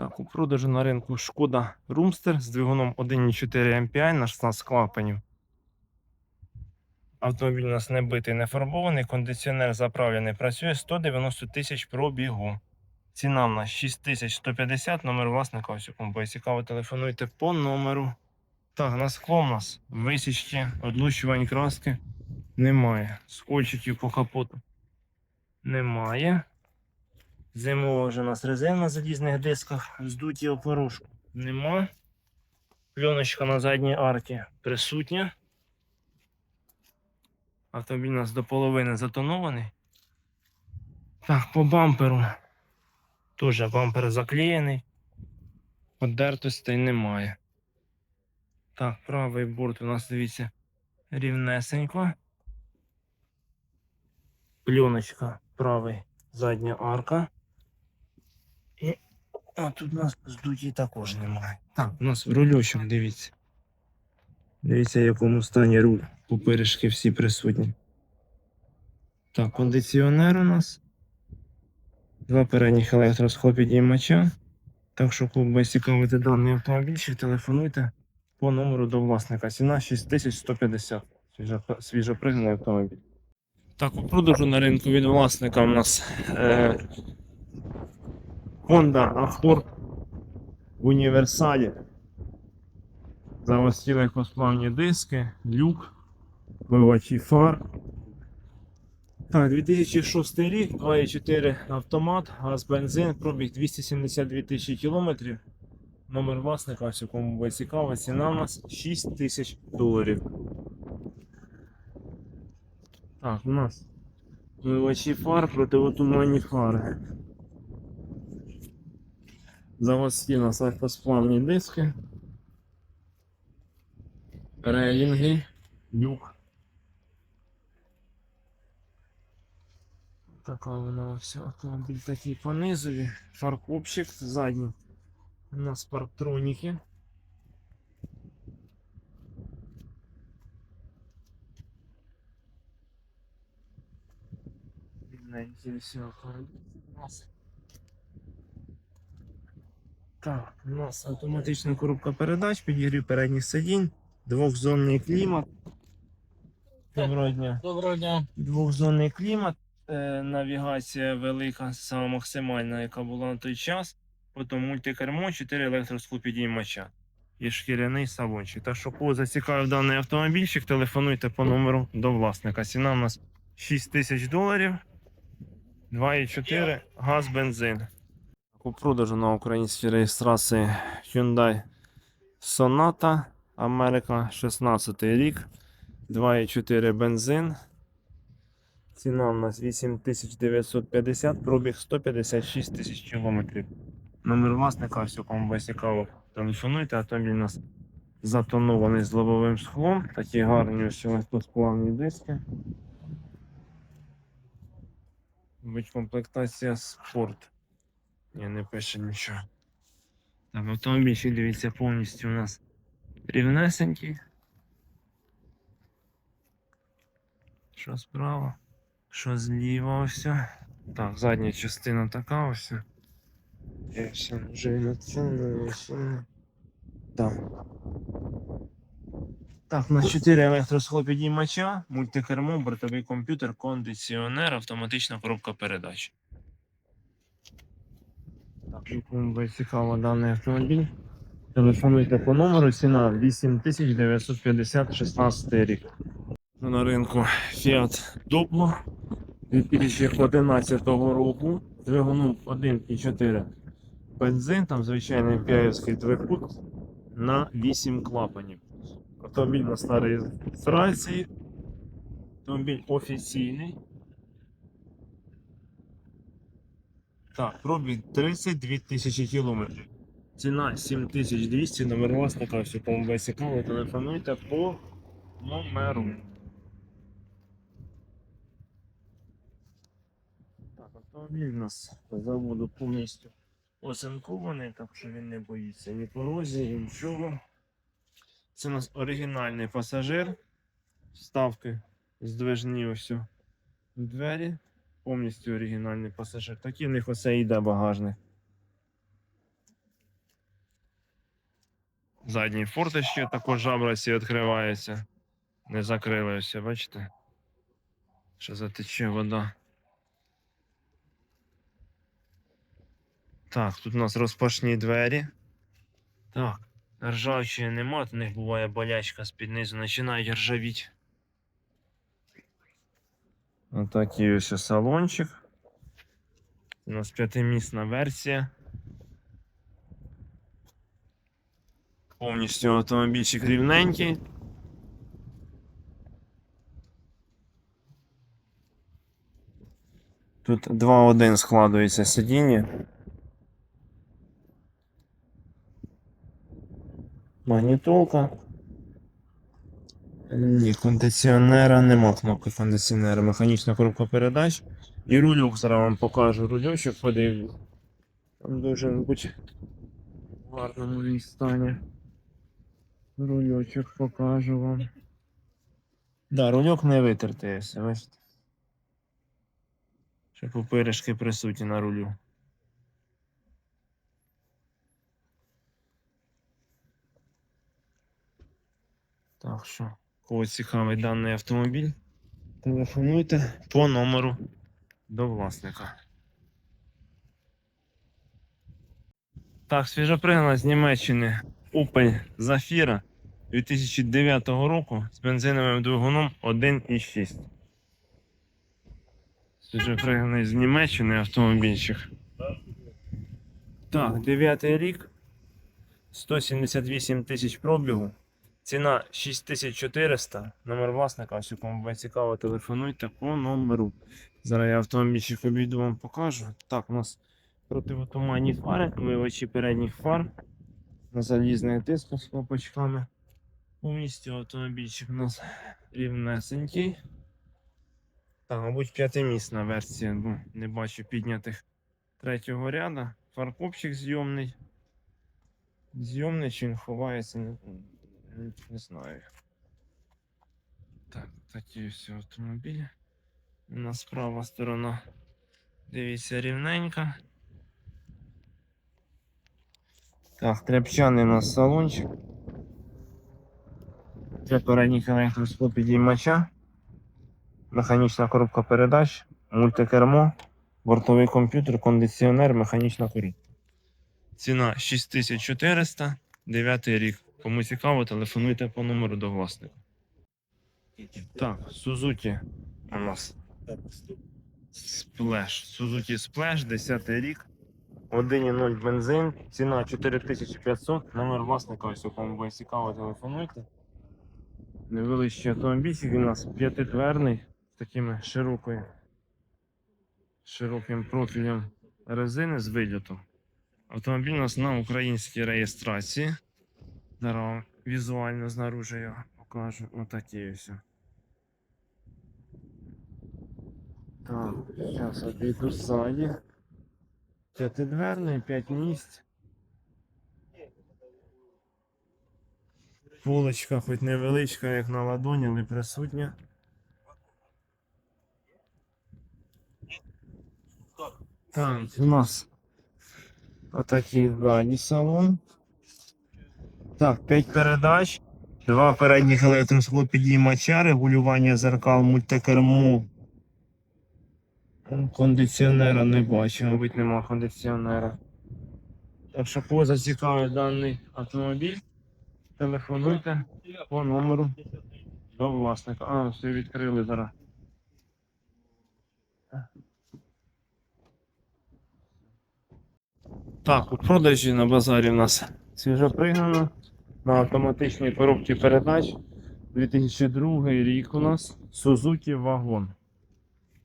Так, у продажу на ринку шкода Румстер з двигуном 1,4 MPI на 16 клапанів. Автомобіль у нас не битий, не фарбований, кондиціонер заправлений, працює 190 тисяч пробігу. Ціна в нас 6150, номер власника ось у компанії. Цікаво, телефонуйте по номеру. Так, на скло у нас висічки, одлущувань краски немає. Скольчиків по капоту немає. Зимова вже у нас резина на залізних дисках, здуті опорожку нема. Пленочка на задній арці присутня. Автомобіль у нас до половини затонований. Так, по бамперу. Теж бампер заклеєний. Подертостей немає. Так, правий борт у нас, дивіться, рівнесенько. Пленочка, правий, задня арка. А тут у нас здуті також немає. Так, у нас рульочок, дивіться. Дивіться, в якому стані руль. Поперечки всі присутні. Так, кондиціонер у нас. Два передніх електросхопідіймача. Так що, кого буде цікавити даний автомобільчик, телефонуйте по номеру до власника. Ціна 6150. Свіжо, свіжопригнаний автомобіль. Так, у продажу на ринку від власника у нас е, Honda Accord в універсалі. Завостіли легкосплавні диски, люк, вивачі фар. Так, 2006 рік, 2.4 автомат, газ бензин, пробіг 272 тисячі кілометрів. Номер власника, ось кому буде цікаво, ціна у нас 6 тисяч доларів. Так, у нас вивачі фар, противотуманні фари. Заводські у нас легкосплавні диски. Рейлінги, люк. Така вона ось автомобіль такий по низові. Фаркопчик задній. У нас парктроніки. Бідненький все автомобіль. Так, у нас автоматична коробка передач, підігрів передніх сидінь, двохзонний клімат. Доброго дня. Доброго дня. Двохзонний клімат, е, навігація велика, сама максимальна, яка була на той час. Потім мультикермо, 4 електросклопідіймача і шкіряний салончик. Так що, кого зацікавив даний автомобільчик, телефонуйте по номеру до власника. Ціна у нас 6 тисяч доларів, 2,4 газ, бензин. У продажу на українській реєстрації Hyundai Sonata Америка 16 рік. 2,4 бензин. Ціна у нас 8950, пробіг 156 тисяч кілометрів. Номер власника, все кому буде цікаво, телефонуйте, автомобіль у нас затонований з лобовим склом. Такі гарні ось легкосплавні диски. Будь комплектація спорт. Ні, не пише нічого. Так, автомобіль ще дивіться повністю у нас рівнесенький. Що справа, що зліва ось. Так, задня частина така ось. Я ще вже на ще. Так. Так, у нас 4 електросхлопідіймача, мультикермо, бортовий комп'ютер, кондиціонер, автоматична коробка передач. Так, якому цікаво даний автомобіль. Телефонуйте по номеру, ціна 8950 16 рік. На ринку Fiat Doblo 2011 року. Двигуном 1,4 бензин, там звичайний піаївський двигун на 8 клапанів. Автомобіль на старій реєстрації. Автомобіль офіційний. Так, пробіг 32 тисячі кілометрів. Ціна 7200, номер власника, що кому буде цікаво, телефонуйте по номеру. Так, автомобіль у нас по заводу повністю оцинкований, так що він не боїться ні корозії, нічого. Це у нас оригінальний пасажир. Вставки здвижні ось двері. Повністю оригінальний пасажир. Такий в них оце йде багажник. задній форточки також жабра всі відкриваються. Не закрилися, бачите? Що затече вода. Так, тут у нас розпашні двері. Так, ржавчини нема, в них буває болячка з-під низу, починає ржавіти. Отакий ось салончик. У нас п'ятимісна версія. Повністю автомобільчик рівненький. Тут 2-1 складується сидіння. Магнітолка. Ні, кондиціонера нема кнопки кондиціонера, механічна коробка передач. І рульок зараз вам покажу. Рульочок подивлю. Там дуже бути в гарному він стані. Рульочок покажу вам. Да, рульок не витертий, бачите. Ще пупиришки присутні на рулю. Так що, кого цікавий даний автомобіль, телефонуйте по номеру до власника. Так, свіжопригнана з Німеччини Opel Zafira 2009 року з бензиновим двигуном 1,6. Свіжопригнаний з Німеччини автомобільчик. Так, 9 рік. 178 тисяч пробігу. Ціна 6400. Номер власника, ось кому буде цікаво, телефонуйте по номеру. Зараз я автомобільчик обійду вам покажу. Так, у нас противотуманні фари, вивачі передніх фар на залізних дисках з кнопочками. Повністю автомобільчик у нас рівнесенький. Так, мабуть, п'ятимісна версія, бо не бачу піднятих третього ряда. Фаркопчик зйомний. Зйомний чи він ховається, не, знаю. Так, такі ось автомобілі. У нас права сторона. Дивіться рівненька. Так, тряпчаний у нас салончик. Для передніх електроскопідіймача. Механічна коробка передач, мультикермо, бортовий комп'ютер, кондиціонер, механічна коробка. Ціна 6400, 9 рік. Кому цікаво, телефонуйте по номеру до власника. Так, Suzuki у нас Splash. Suzuki Splash, 10 рік. 1,0 бензин, ціна 4500, номер власника, ось у кому буде цікаво, телефонуйте. Невеличкий автомобільчик у нас п'ятидверний з такими широкою, широким профілем резини з виліту. Автомобіль у нас на українській реєстрації. Зараз візуально знаружи його покажу. Отакий ось. Так, зараз обійду ззаді. П'ятидверний, 5 місць. Полочка хоч невеличка, як на ладоні, але присутня. Так, у нас отакий задній салон. Так, 5 передач, два передніх електросклопідіймача, регулювання зеркал, мультикермо. Кондиціонера не бачу, мабуть, нема кондиціонера. Так що кого зацікавить даний автомобіль, телефонуйте по номеру до власника. А, все відкрили зараз. Так, у продажі на базарі у нас свіжопригнано на автоматичній коробці передач. 2002 рік у нас Suzuki Wagon.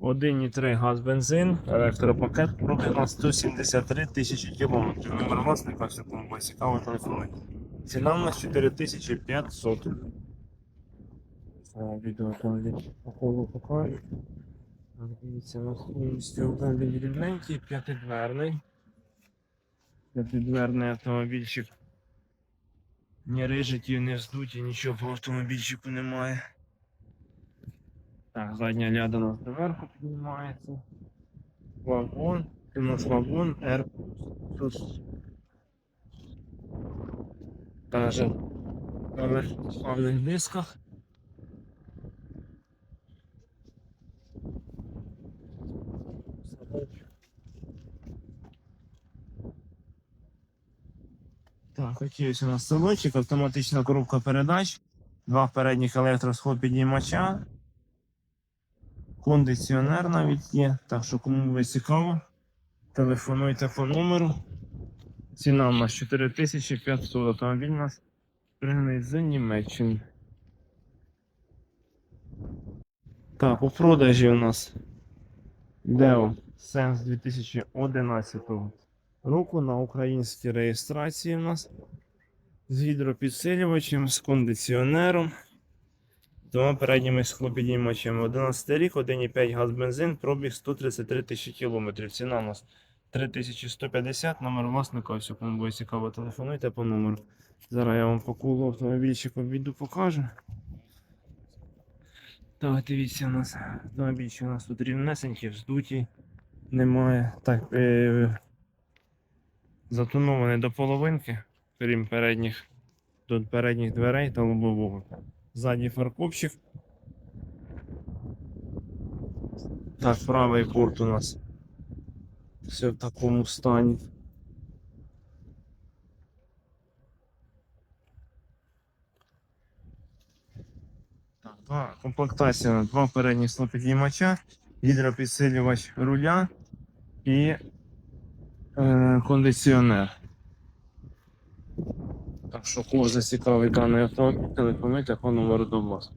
1,3 газ бензин, електропакет, пробіг на 173 тисячі кілометрів. Номер власника, все кому цікаво, телефонуйте. Ціна у нас 4500. Зараз відео автомобіль по колу покажу. Дивіться, у нас повністю автомобіль рівненький, п'ятидверний. П'ятидверний автомобільчик. Ні рижиків, ні вздуті, нічого по автомобільчику немає. Так, задня ляда у нас доверху піднімається. Вагон. Це у нас вагон R. Даже на плавних дисках. Так, такий ось у нас салончик, автоматична коробка передач, два передніх електросход-підіймача, кондиціонер навіть є. Так що кому буде цікаво, телефонуйте по номеру. Ціна у нас 4500 автомобіль у нас пригнаний з Німеччини. Так, у продажі у нас Deo Sense 2011 року на українській реєстрації у нас з гідропідсилювачем, з кондиціонером, двома передніми схлопідіймачами. 11 рік, 1,5 газ бензин, пробіг 133 тисячі кілометрів. Ціна у нас 3150, номер власника, ось кому буде цікаво, телефонуйте по номеру. Зараз я вам по кулу автомобільчик обійду покажу. Так, дивіться, у нас автомобільчик у нас тут рівнесенький, вздуті немає. Так, е, затонований до половинки, крім передніх, до передніх дверей та лобового. Задній фаркопчик. Так, правий борт у нас все в такому стані. Два комплектація, два передні слопідіймача, гідропідсилювач руля і е, кондиціонер. Так що кого зацікавить даний автомобіль, телефонуйте по номеру до вас.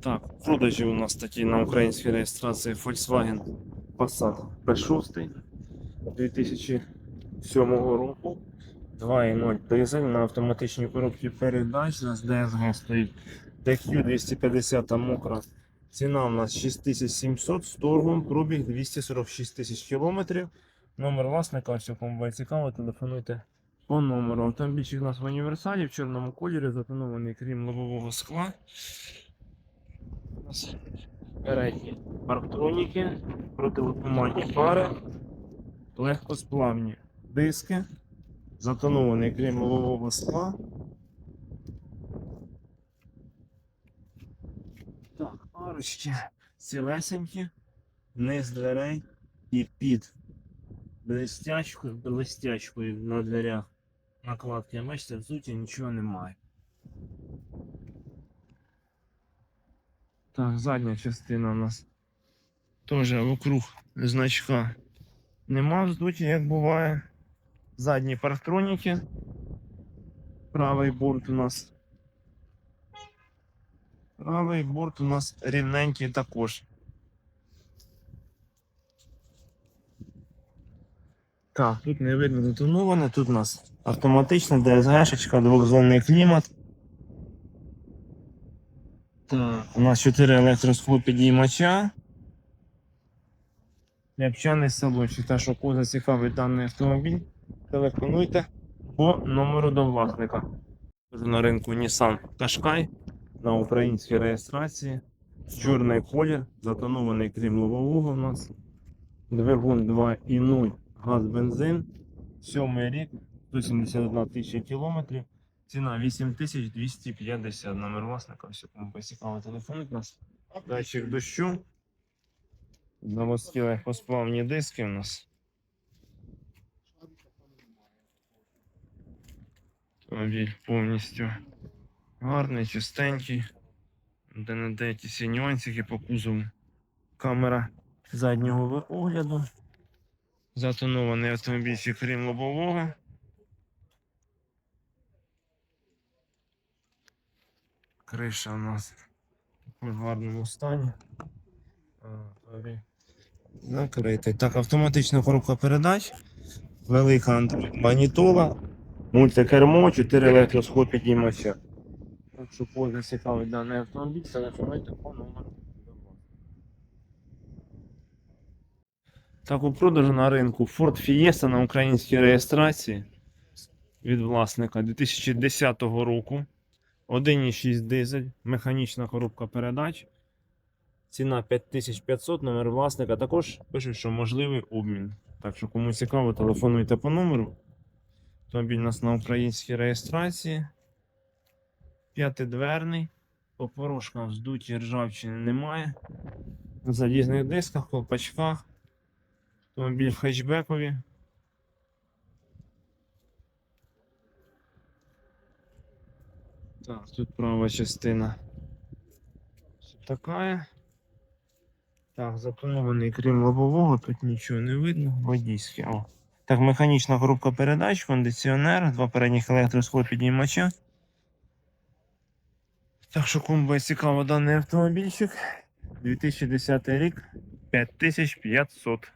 Так, в продажі у нас такі на українській реєстрації Volkswagen Passat P6 2007 року. 2.0 дизель на автоматичній коробці передач. У нас DSG стоїть DQ 250 мокра. Ціна у нас 6700 з торгом, пробіг 246 тисяч кілометрів. Номер власника, ось кому буде цікаво, телефонуйте по номеру. Автомобільчик у нас в універсалі в чорному кольорі, затонований крім лобового скла. У передні парктроніки, противотуманні фари, легкосплавні диски, затонований крім лобового скла. Так, арочки цілесенькі, низ дверей і під блестячкою, блестячкою на дверях накладки. Бачите, взуті нічого немає. Так, задня частина у нас теж вокруг значка нема вздуті, як буває. Задні парктроніки. Правий борт у нас. Правий борт у нас рівненький також. Так, тут не видно детоноване, тут у нас автоматична DSG-шечка, двохзонний клімат. Так, у нас 4 електросхлопідіймача. Ляпчаний салончик. Та що кого зацікавить даний автомобіль, телефонуйте по номеру до власника. На ринку Nissan Qashqai на українській реєстрації. Чорний колір, затонований крім лобового у нас. Двигун 2.0 газ бензин. Сьомий рік, 171 тисяча кілометрів. Ціна 8250. Номер власника. Все, кому поцікаво телефонить нас. Датчик дощу. Заводські легкосплавні диски у нас. Автомобіль повністю гарний, чистенький. Де не де якісь є нюансики по кузову. Камера заднього огляду. Затонований автомобіль крім лобового. Криша у нас в гарному стані. Закритий. Так, автоматична коробка передач, велика манітола, мультикермо, 4 електросход підіймача. Так що кожен цікавий даний автомобіль, телефонуйте по номеру. Так, у продажу на ринку Ford Fiesta на українській реєстрації від власника 2010 року. 1,6 дизель, механічна коробка передач. Ціна 5500, номер власника. Також пишуть, що можливий обмін. Так що, кому цікаво, телефонуйте по номеру. Автомобіль у нас на українській реєстрації. П'ятидверний. По порошкам здуті ржавчини немає. На залізних дисках, колпачках. Автомобіль хетчбекові. Так, тут права частина. Така. Так, запланований крім лобового, тут нічого не видно. Водійське. О. Так, механічна коробка передач, кондиціонер, два передніх електросхлопідіймача. Так що кому цікаво даний автомобільчик. 2010 рік 5500.